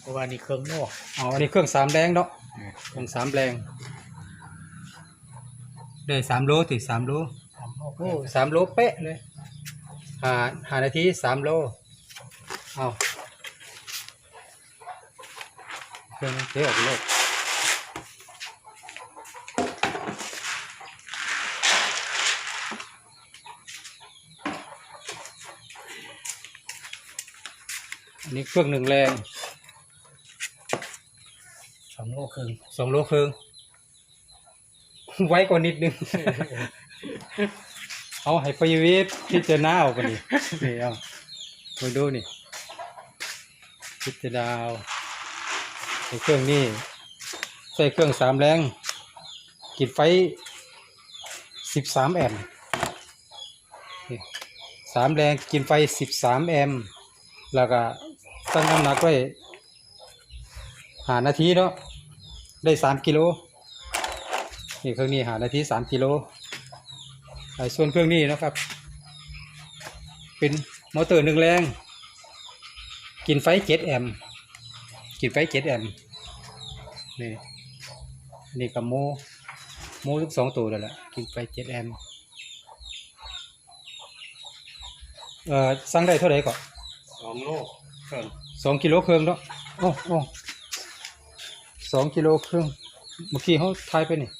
เพราะว่านี่เครื่องโม่อ๋ออันนี้เครื่องสามแรงเนาะเครื่องสามแรงได้สามโลติสามโลทำโม่โอ้สามโลเป๊ะเลยหาหานาทีสามโลเอาเครื่องเทออกไปเลยอันนี้เครื่องหนึ่งแรงส องโม่ครึ่งสองโลครึ่งไว้กว่านิดนึง เอาให้ไปวิทย์พิจารณาเอากันดินี่เอามาดูนี่ พิจารณาเอาใส่เครื่องนี้ใส่เครื่องสามแรงกิดไฟสิบสามแอมป์นี่สามแรงกินไฟสิบสามแอมป์แล้วก็ตั้งน้ำหนักไว้หานาทีเนาะ ได้สามกิโลนี่เครื่องนี้หานาทีสามกิโลไอ้ส่วนเครื่องนี้นะครับ เป็นมอเตอร์หนึ่งแรง กินไฟเจ็ดแอมป์กินไฟเจ็ดแอมป์นี่อันนี่กับโมโมทุกสองตัวแล้วแหละกินไฟเจ็ดแอมป์เอ่อสั่งได้เท่าไหร่ก่อนสองโลเครื่องสองกิโลครึ่งเนาะโอ้โอ้ สองกิโลครึ่งเมื่อกี้เขาทายไปนี่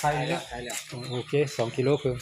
ทายใช่ไปแล้แล้ววใช่แล้วโอเคสองกิโลครึ่ง